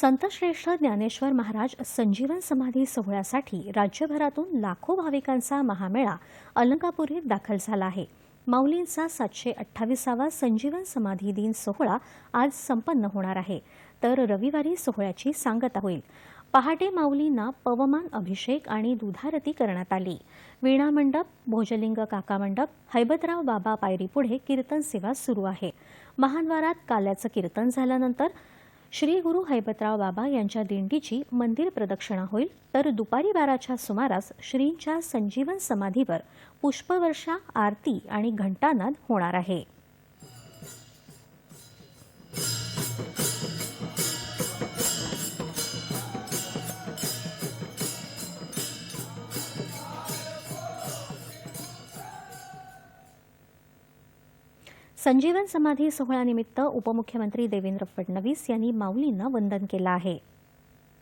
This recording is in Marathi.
संतश्रेष्ठ ज्ञानेश्वर महाराज संजीवन समाधी सोहळ्यासाठी राज्यभरातून लाखो भाविकांचा महामेळा अलंकापुरीत दाखल झाला आहे. माऊलींचा सातशे अठ्ठावीसावा संजीवन समाधी दिन सोहळा आज संपन्न होणार आहे. तर रविवारी सोहळ्याची सांगता होईल. पहाटे माऊलींना पवमान अभिषेक आणि दुधारती करण्यात आली. वीणा मंडप भोजलिंग काका मंडप हैबतराव बाबा पायरीपुढे कीर्तन सेवा सुरू आहे. महाद्वारात काल्याचं कीर्तन झाल्यानंतर श्री गुरु हैबतराव बाबा यांच्या दिंडीची मंदिर प्रदक्षिणा होईल. तर दुपारी बाराच्या सुमारास श्रींच्या संजीवन समाधीवर पुष्पवर्षा आरती आणि घंटानाद होणार आहे. संजीवन समाधी सोहळ्यानिमित्त उपमुख्यमंत्री देवेंद्र फडणवीस यांनी माऊलींना वंदन केलं आहे.